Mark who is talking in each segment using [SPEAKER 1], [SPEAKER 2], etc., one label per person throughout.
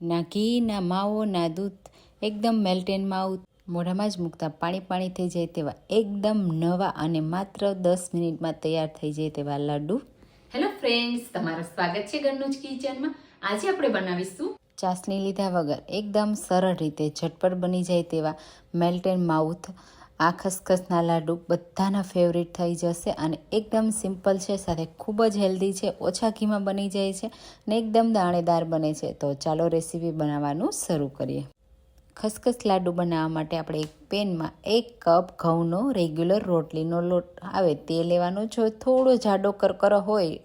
[SPEAKER 1] ના ઘી ના માવો ના દૂધ. એકદમ મેલ્ટેન માઉથ મોઢામાં જ મૂકતા પાણી પાણી થઈ જાય તેવા એકદમ નવા અને માત્ર દસ મિનિટમાં તૈયાર થઈ જાય તેવા લાડુ.
[SPEAKER 2] હેલો ફ્રેન્ડ્સ તમારું સ્વાગત છે ઘરનું જ કિચનમાં. આજે આપણે બનાવીશું
[SPEAKER 1] ચાસણી લીધા વગર એકદમ સરળ રીતે ઝટપટ બની જાય તેવા મેલ્ટેન માઉથ આ ખસખસના લાડુ બધાના ફેવરિટ થઈ જશે અને એકદમ સિમ્પલ છે, સાથે ખૂબ જ હેલ્ધી છે, ઓછા ઘીમાં બની જાય છે ને એકદમ દાણેદાર બને છે. તો ચાલો રેસીપી બનાવવાનું શરૂ કરીએ. ખસખસ લાડુ બનાવવા માટે આપણે એક પેનમાં એક કપ ઘઉંનો રેગ્યુલર રોટલીનો લોટ આવે તે લેવાનો જો થોડો જાડો કરકરો હોય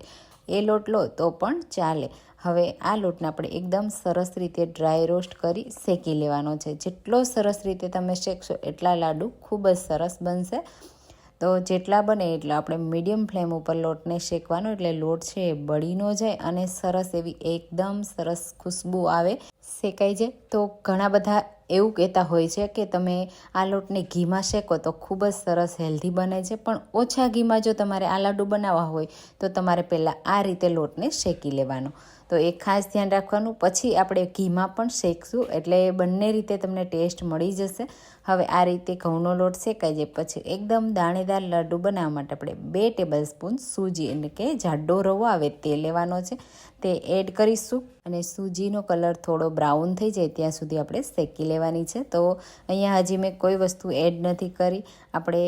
[SPEAKER 1] એ લોટ લો તો પણ ચાલે. હવે આ લોટને આપણે એકદમ સરસ રીતે ડ્રાય રોસ્ટ કરી શેકી લેવાનો છે. જેટલો સરસ રીતે તમે શેકશો એટલા લાડુ ખૂબ જ સરસ બનશે. તો જેટલા બને એટલા આપણે મીડિયમ ફ્લેમ ઉપર લોટને શેકવાનો, એટલે લોટ છે એ બળી ન જાય અને સરસ એવી એકદમ સરસ ખુશ્બુ આવે, શેકાઈ જાય. તો ઘણા બધા એવું કહેતા હોય છે કે તમે આ લોટને ઘીમાં શેકો તો ખૂબ જ સરસ હેલ્ધી બને છે. પણ ઓછા ઘીમાં જો તમારે આ લાડુ બનાવવા હોય તો તમારે પહેલાં આ રીતે લોટને શેકી લેવાનો. તો એ ખાસ ધ્યાન રાખવાનું. પછી આપણે ઘીમાં પણ શેકશું. એટલે બંને રીતે તમને ટેસ્ટ મળી જશે. હવે આ રીતે ઘઉંનો લોટ શેકાઈ જાય. પછી એકદમ દાણેદાર લાડુ બનાવવા માટે આપણે બે ટેબલ સ્પૂન સૂજી એટલે કે જાડો રવો આવે તે લેવાનો છે. તે એડ કરીશું અને સૂજીનો કલર થોડો બ્રાઉન થઈ જાય ત્યાં સુધી આપણે શેકી લેવાની છે. તો અહીંયા હજી મેં કોઈ વસ્તુ એડ નથી કરી. આપણે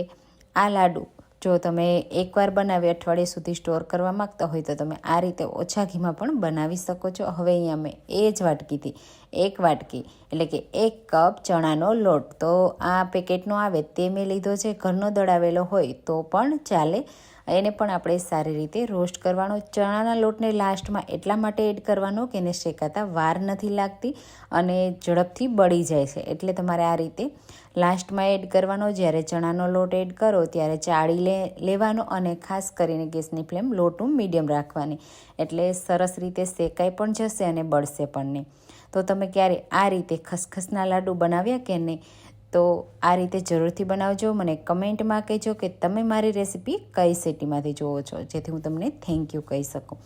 [SPEAKER 1] આ લાડુ જો તમે એકવાર બનાવી અઠવાડિયા સુધી સ્ટોર કરવા માગતા હોય તો તમે આ રીતે ઓછા ઘીમાં પણ બનાવી શકો છો. હવે અહીંયા મેં એ જ વાટકીથી એક વાટકી, એટલે કે એક કપ ચણાનો લોટ. તો આ પેકેટનો આવે તે મેં લીધો છે. ઘરનો દળાવેલો હોય તો પણ ચાલે. એને પણ આપણે સારી રીતે રોસ્ટ કરવાનો, ચણાના લોટને લાસ્ટમાં એટલા માટે એડ કરવાનો કે એને શેકાતા વાર નથી લાગતી અને ઝડપથી બળી જાય છે. એટલે તમારે આ રીતે લાસ્ટમાં એડ કરવાનો, જ્યારે ચણાનો લોટ એડ કરો ત્યારે ચાળી લે, લેવાનો અને ખાસ કરીને ગેસની ફ્લેમ લોટું મીડિયમ રાખવાની. એટલે સરસ રીતે શેકાઈ પણ જશે અને બળશે પણ નહીં. તો તમે ક્યારે આ રીતે ખસખસના લાડુ બનાવ્યા કે નહીં? તો આ રીતે જરૂરથી બનાવજો. મને કમેન્ટમાં કહેજો કે તમે મારી રેસીપી કઈ સિટીમાંથી જુઓ છો, જેથી હું તમને થેન્ક યુ કહી શકું.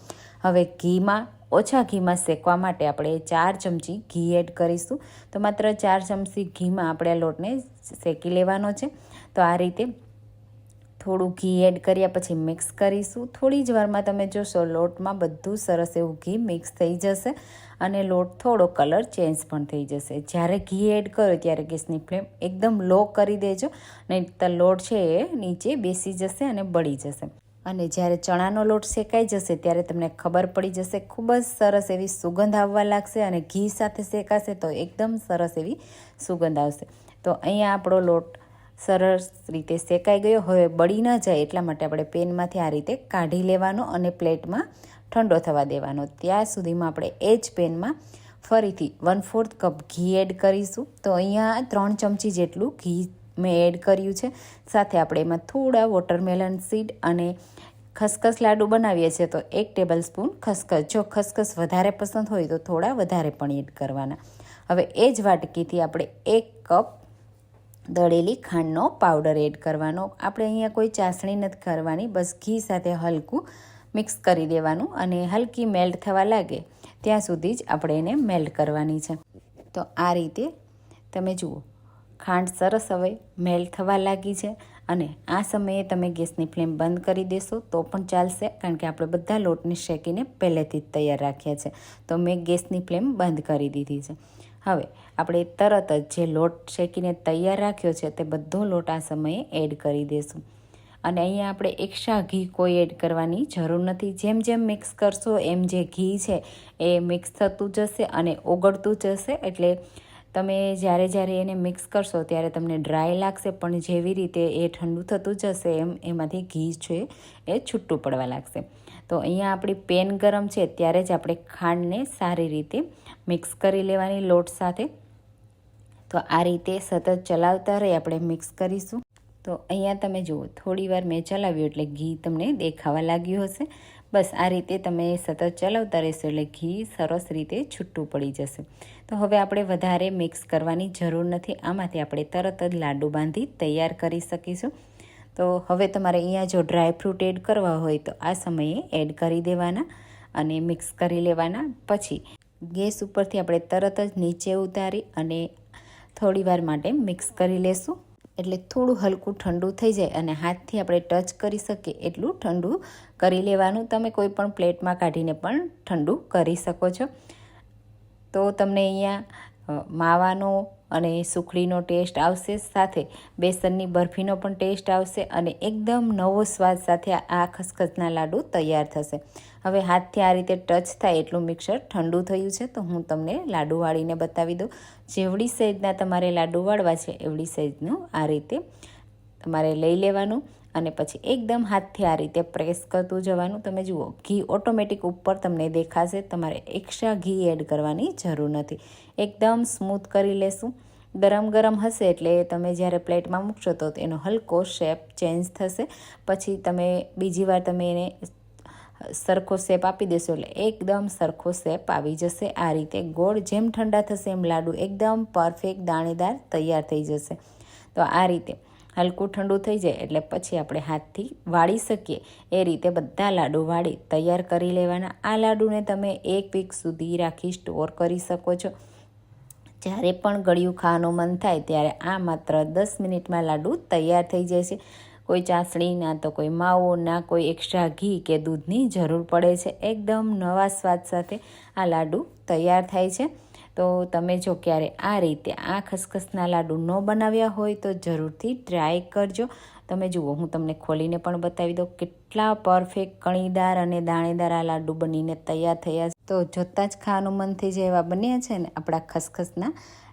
[SPEAKER 1] હવે ઘીમાં, ઓછા ઘીમાં શેકવા માટે આપણે ચાર ચમચી ઘી એડ કરીશું. તો માત્ર ચાર ચમચી ઘીમાં આપણે લોટને શેકી લેવાનો છે. તો આ રીતે થોડું ઘી એડ કર્યા પછી મિક્સ કરીશું. થોડી જ વારમાં તમે જોશો લોટમાં બધું સરસ એવું ઘી મિક્સ થઈ જશે અને લોટ થોડો કલર ચેન્જ પણ થઈ જશે. જ્યારે ઘી એડ કરો ત્યારે ગેસની ફ્લેમ એકદમ લો કરી દેજો નહીં તો લોટ છે એ નીચે બેસી જશે અને બળી જશે. અને જ્યારે ચણાનો લોટ શેકાઈ જશે ત્યારે તમને ખબર પડી જશે, ખૂબ જ સરસ એવી સુગંધ આવવા લાગશે અને ઘી સાથે શેકાશે તો એકદમ સરસ એવી સુગંધ આવશે. તો અહીંયા આપણો લોટ સરસ રીતે શેકાઈ ગયો. હવે બળી ન જાય એટલા માટે આપણે પેનમાંથી આ રીતે કાઢી લેવાનો અને પ્લેટમાં ઠંડો થવા દેવાનો. ત્યાં સુધીમાં આપણે એ જ પેનમાં ફરીથી વન ફોર્થ કપ ઘી એડ કરીશું. તો અહીંયા ત્રણ ચમચી જેટલું ઘી મેં એડ કર્યું છે. સાથે આપણે એમાં થોડા વોટરમેલન સીડ અને ખસખસ લાડુ બનાવીએ છીએ. તો એક ટેબલ સ્પૂન ખસખસ. જો ખસખસ વધારે પસંદ હોય તો થોડા વધારે પણ એડ કરવાના. હવે એ જ વાટકીથી આપણે એક કપ દળેલી ખાંડનો પાવડર એડ કરવાનો. આપણે અહીંયા કોઈ ચાસણી નથી કરવાની, બસ ઘી સાથે હલકું મિક્સ કરી દેવાનું અને હલકી મેલ્ટ થવા લાગે ત્યાં સુધી જ આપણે એને મેલ્ટ કરવાની છે. તો આ રીતે તમે જુઓ, ખાંડ સરસ હવે મેલ્ટ થવા લાગી છે અને આ સમયે તમે ગેસની ફ્લેમ બંધ કરી દેશો તો પણ ચાલશે કારણ કે આપણે બધા લોટને શેકીને પહેલેથી જ તૈયાર રાખ્યા છે. તો મેં ગેસની ફ્લેમ બંધ કરી દીધી છે. હવે આપણે તરત જ જે લોટ શેકીને તૈયાર રાખ્યો છે તે બધો લોટ આ સમયે એડ કરી દઈશું અને અહીંયા આપણે એક્સ્ટ્રા ઘી કોઈ એડ કરવાની જરૂર નથી. જેમ જેમ મિક્સ કરશો, એમ જે ઘી છે એ મિક્સ થતું જશે અને ઓગળતું જશે એટલે તમે જ્યારે જ્યારે એને મિક્સ કરશો ત્યારે તમને ડ્રાય લાગશે, પણ જેવી રીતે એ ઠંડુ થતું જશે એમ એમાંથી ઘી છે એ છૂટું પડવા લાગશે. તો અહીંયા આપણી પેન ગરમ છે ત્યારે જ આપણે ખાંડને સારી રીતે મિક્સ કરી લેવાની લોટ સાથે. તો આ રીતે સતત ચલાવતા રહી આપણે મિક્સ કરીશું. તો અહીંયા તમે જુઓ, થોડીવાર મેં ચલાવ્યું એટલે ઘી તમને દેખાવા લાગ્યું હશે. બસ આ રીતે તમે સતત ચલાવતા રહેશો એટલે ઘી સરસ રીતે છૂટું પડી જશે. તો હવે આપણે વધારે મિક્સ કરવાની જરૂર નથી. આમાંથી આપણે તરત જ લાડુ બાંધી તૈયાર કરી શકીશું. તો હવે તમારે અહીંયા જો ડ્રાય ફ્રૂટ એડ કરવા હોય તો આ સમયે એડ કરી દેવાના અને મિક્સ કરી લેવાના. પછી ગેસ ઉપરથી આપણે તરત જ નીચે ઉતારી અને થોડીવાર માટે મિક્સ કરી લેશું. એટલે થોડું હલકું ઠંડુ થઈ જાય અને હાથથી આપણે ટચ કરી શકીએ એટલું ઠંડુ કરી લેવાનું. તમે કોઈ પણ પ્લેટમાં કાઢીને પણ ઠંડુ કરી શકો છો. તો તમને અહીંયા માવાનો અને સુખડીનો ટેસ્ટ આવશે સાથે બેસનની બરફીનો પણ ટેસ્ટ આવશે અને એકદમ નવો સ્વાદ સાથે આ ખસખસના લાડુ તૈયાર થશે. હવે હાથથી આ રીતે ટચ થાય એટલું મિક્સર ઠંડુ થયું છે તો હું તમને લાડુ વાળીને બતાવી દઉં. જેવડી સાઈઝના તમારે લાડુ વાળવા છે એવડી સાઈઝનું આ રીતે તમારે લઈ લેવાનું. અને પછી એકદમ હાથથી આ રીતે પ્રેસ કરતું જવાનું. તમે જુઓ, ઘી ઓટોમેટિક ઉપર તમને દેખાશે. તમારે એક્સ્ટ્રા ઘી એડ કરવાની જરૂર નથી. એકદમ સ્મૂથ કરી લેશું. ગરમ ગરમ હશે એટલે તમે જ્યારે પ્લેટમાં મૂકશો તો એનો હલકો શેપ ચેન્જ થશે. પછી તમે બીજી વાર તમે એને સરખો શેપ આપી દેશો એટલે એકદમ સરખો શેપ આવી જશે. આ રીતે ગોળ જેમ ઠંડા થશે એમ લાડુ એકદમ પરફેક્ટ દાણેદાર તૈયાર થઈ જશે. તો આ રીતે હલકું ઠંડુ થઈ જાય એટલે પછી આપણે હાથથી વાળી શકીએ. એ રીતે બધા લાડુ વાળી તૈયાર કરી લેવાના. આ લાડુને તમે એક વીક સુધી રાખી સ્ટોર કરી શકો છો. જ્યારે પણ ગળ્યું ખાવાનું મન થાય ત્યારે આ માત્ર દસ મિનિટમાં લાડુ તૈયાર થઈ જાય છે. કોઈ ચાસણી ના તો કોઈ માવો ના કોઈ એક્સ્ટ્રા ઘી કે દૂધની જરૂર પડે છે. એકદમ નવા સ્વાદ સાથે આ લાડુ તૈયાર થાય છે. તો તમે જો ક્યારે આ રીતે આ ખસખસના લાડુ ન બનાવ્યા હોય તો જરૂરથી ટ્રાય કરજો. તમે જુઓ, હું તમને ખોલીને પણ બતાવી દઉં, કેટલા પરફેક્ટ કણીદાર અને દાણેદાર આ લાડુ બનીને તૈયાર થયા તો જોતાં જ ખાવાનું મન થઈ જાય એવા બન્યા છે ને આપણા ખસખસના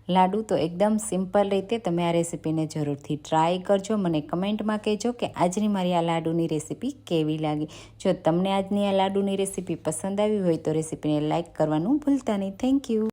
[SPEAKER 1] લાડુ. તો એકદમ સિમ્પલ રીતે તમે આ રેસીપીને જરૂરથી ટ્રાય કરજો. મને કમેન્ટમાં કહેજો કે આજની મારી આ લાડુની રેસીપી કેવી લાગી. જો તમને આજની આ લાડુની રેસીપી પસંદ આવી હોય તો રેસીપીને લાઇક કરવાનું ભૂલતા નહીં. Thank you